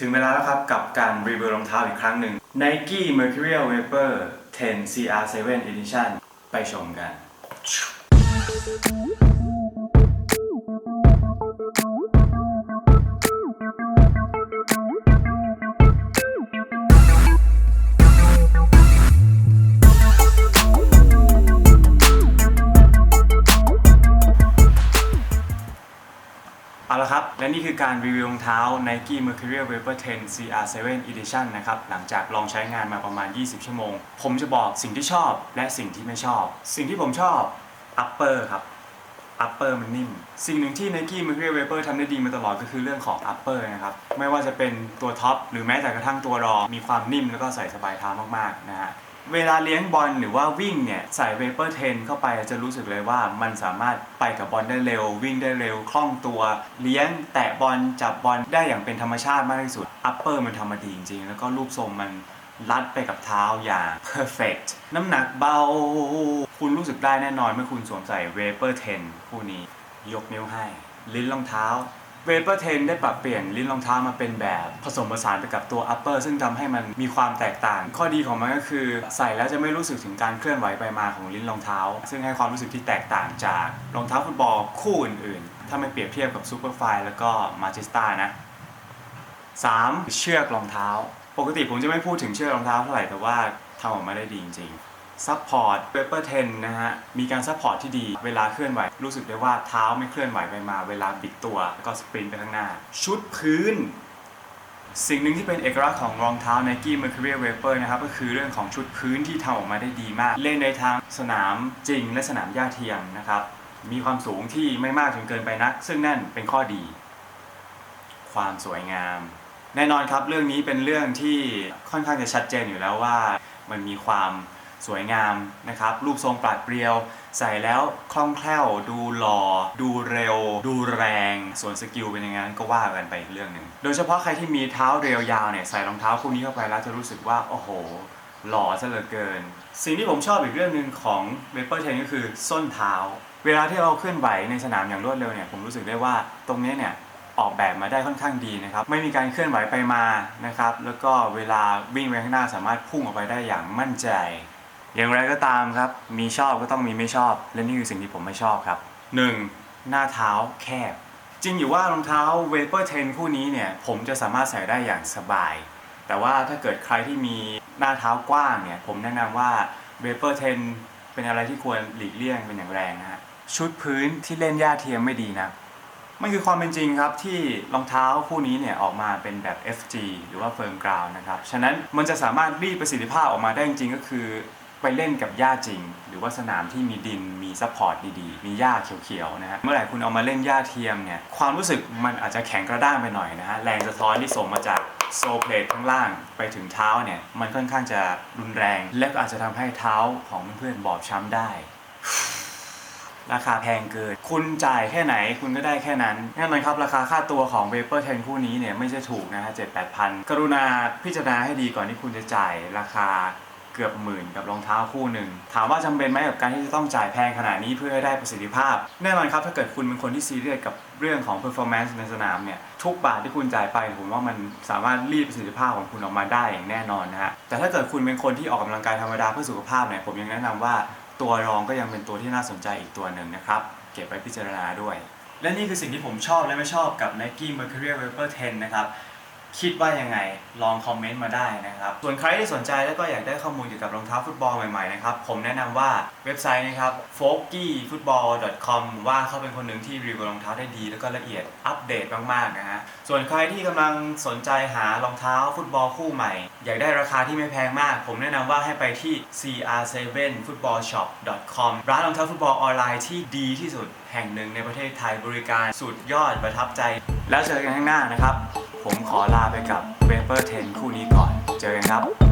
ถึงเวลาแล้วครับกับการรีวิวรองเท้าอีกครั้งหนึ่ง Nike Mercurial Vapor 10 CR7 Edition ไปชมกัน เอาละครับ และนี่คือการรีวิวรองเท้า Nike Mercurial Vapor 10 CR7 Edition นะครับ หลังจากลองใช้งานมาประมาณ 20 ชั่วโมง ผมจะบอกสิ่งที่ชอบและสิ่งที่ไม่ชอบ สิ่งที่ผมชอบ upper ครับ upper มันนิ่ม สิ่งหนึ่งที่ Nike Mercurial Vapor ทำได้ดีมาตลอดก็คือเรื่องของ upper นะครับ ไม่ว่าจะเป็นตัวท็อปหรือแม้แต่กระทั่งตัวรองมีความนิ่มแล้วก็ใส่สบายเท้ามากๆนะฮะ เวลาเลี้ยงบอลหรือว่าวิ่งเนี่ยใส่ Vapor 10เทนเข้าไปจะรู้สึกเลยว่ามันสามารถไปกับบอลได้เร็ว วิ่งได้เร็วคล่องตัว เลี้ยงแตะบอลจับบอลได้อย่างเป็นธรรมชาติมากที่สุด Upper มันทำมาดีจริงๆ แล้วก็รูปทรงมันรัดไปกับเท้าอย่าง perfect น้ำหนักเบา คุณรู้สึกได้แน่นอนเมื่อคุณสวมใส่ Vapor 10คู่นี้ยกนิ้วให้ ลิ้นรองเท้า Vapor 10ได้ปรับเปลี่ยนลิ้นรองเท้ามาเป็นแบบผสมผสานไปกับตัว upper ซึ่งทำให้มันมีความแตกต่าง ข้อดีของมันก็คือ ใส่แล้วจะไม่รู้สึกถึงการเคลื่อนไหวไปมาของลิ้นรองเท้า ซึ่งให้ความรู้สึกที่แตกต่างจากรองเท้าฟุตบอลคู่อื่นๆ ถ้าไม่เปรียบเทียบกับ Superfly แล้วก็ Magista นะ 3. เชือกรองเท้า ปกติผมจะไม่พูดถึงเชือกรองเท้าเท่าไหร่แต่ว่าทำออกมาได้ดีจริงๆ ซัพพอร์ตเปเปอร์10นนะฮะ มีการซัพพอร์ตที่ดี เวลาเคลื่อนไหว รู้สึกได้ว่าเท้าไม่เคลื่อนไหวไปมา เวลาบิดตัวแล้วก็สปรินต์ไปข้างหน้า ชุดพื้น สิ่งหนึ่งที่เป็นเอกลักษณ์ของรองเท้า Nike Mercurial Vapor นะครับ ก็คือเรื่องของชุดพื้นที่ทำออกมาได้ดีมาก เล่นในทางสนามจริงและสนามหญ้าเทียมนะครับ มีความสูงที่ไม่มากจนเกินไปนัก ซึ่งนั่นเป็นข้อดี ความสวยงาม แน่นอนครับ เรื่องนี้เป็นเรื่องที่ค่อนข้างจะชัดเจนอยู่แล้วว่า มันมีความ สวยงามนะครับ รูปทรงปราดเปรียว ใส่แล้วคล่องแคล่ว ดูหล่อ ดูเร็ว ดูแรง ส่วนสกิลเป็นยังไงก็ว่ากันไปอีกเรื่องหนึ่ง โดยเฉพาะใครที่มีเท้าเรียวยาวเนี่ยใส่รองเท้าคู่นี้เข้าไปแล้วจะรู้สึกว่า โอ้โห หล่อซะเหลือเกิน สิ่งที่ผมชอบอีกเรื่องหนึ่งของ Vapor 10ก็คือส้นเท้า เวลาที่เราเคลื่อนไหวในสนามอย่างรวดเร็วเนี่ยผมรู้สึกได้ว่าตรงนี้เนี่ยออกแบบมาได้ค่อนข้างดีนะครับ ไม่มีการเคลื่อนไหวไปมานะครับ แล้วก็เวลาวิ่งไปข้างหน้าสามารถพุ่งออกไปได้อย่างมั่นใจ อย่างไรก็ตามครับ มีชอบก็ต้องมีไม่ชอบ และนี่คือสิ่งที่ผมไม่ชอบครับ 1. หน้าเท้าแคบ จริงอยู่ว่ารองเท้า Vapor 10 คู่นี้เนี่ยผมจะสามารถใส่ได้อย่างสบาย แต่ว่าถ้าเกิดใครที่มีหน้าเท้ากว้างเนี่ยผมแนะนำว่า Vapor 10 เป็นอะไรที่ควรหลีกเลี่ยงเป็นอย่างแรงนะฮะชุดพื้นที่เล่นหญ้าเทียมไม่ดีนะมันคือความเป็นจริงครับที่รองเท้าคู่นี้เนี่ยออกมาเป็นแบบ FG หรือว่า Firm Ground นะครับ ฉะนั้นมันจะสามารถรีดประสิทธิภาพออกมาได้จริงก็คือ ไปเล่นกับหญ้าจริง หรือว่าสนามที่มีดินมีซัพพอร์ตดีๆ มีหญ้าเขียวๆนะฮะเมื่อไหร่คุณเอามาเล่นหญ้าเทียมเนี่ยความรู้สึกมันอาจจะแข็งกระด้างไปหน่อยนะฮะแรงสะท้อนที่ส่งมาจากโซลเพลทข้างล่างไปถึงเท้าเนี่ยมันค่อนข้างจะรุนแรง และก็อาจจะทำให้เท้าของเพื่อนๆบอบช้ำได้ ราคาแพงเกิน คุณจ่ายแค่ไหนคุณก็ได้แค่นั้นแน่นอนครับราคาค่าตัวของ Vapor 10 คู่นี้เนี่ยไม่ใช่ถูกนะฮะ7 8พันกรุณาพิจารณาให้ดีก่อนที่คุณจะจ่ายราคา เกือบหมื่นกับรองเท้าคู่หนึ่งถามว่าจำเป็นไหมกับการที่จะต้องจ่ายแพงขนาดนี้เพื่อให้ได้ประสิทธิภาพ แน่นอนครับถ้าเกิดคุณเป็นคนที่ซีเรียสกับเรื่องของ performance ในสนามเนี่ยทุกบาทที่คุณจ่ายไปผมว่ามันสามารถรีดประสิทธิภาพของคุณออกมาได้อย่างแน่นอนนะฮะแต่ถ้าเกิดคุณเป็นคนที่ออกกำลังกายธรรมดาเพื่อสุขภาพเนี่ยผมยังแนะนำว่าตัวรองก็ยังเป็นตัวที่น่าสนใจอีกตัวหนึ่งนะครับเก็บไว้พิจารณาด้วย และนี่คือสิ่งที่ผมชอบและไม่ชอบกับ Nike Mercurial Vapor 10 นะครับ คิดว่ายังไง ลองคอมเมนต์มาได้นะครับ ส่วนใครที่สนใจแล้วก็อยากได้ข้อมูลเกี่ยวกับรองเท้าฟุตบอลใหม่ๆนะครับ ผมแนะนำว่าเว็บไซต์นะครับ folkyfootball.com ว่าเขาเป็นคนหนึ่งที่รีวิวรองเท้าได้ดี แล้วก็ละเอียดอัปเดตมากๆนะฮะ ส่วนใครที่กำลังสนใจหารองเท้าฟุตบอลคู่ใหม่ อยากได้ราคาที่ไม่แพงมาก ผมแนะนำว่าให้ไปที่ cr7footballshop.com ร้านรองเท้าฟุตบอลออนไลน์ที่ดีที่สุดแห่งหนึ่งในประเทศไทยบริการสุดยอดประทับใจ แล้วเจอกันข้างหน้านะครับ ผมขอลาไปกับเวเปอร์เทนคู่นี้ก่อน เจอกันครับ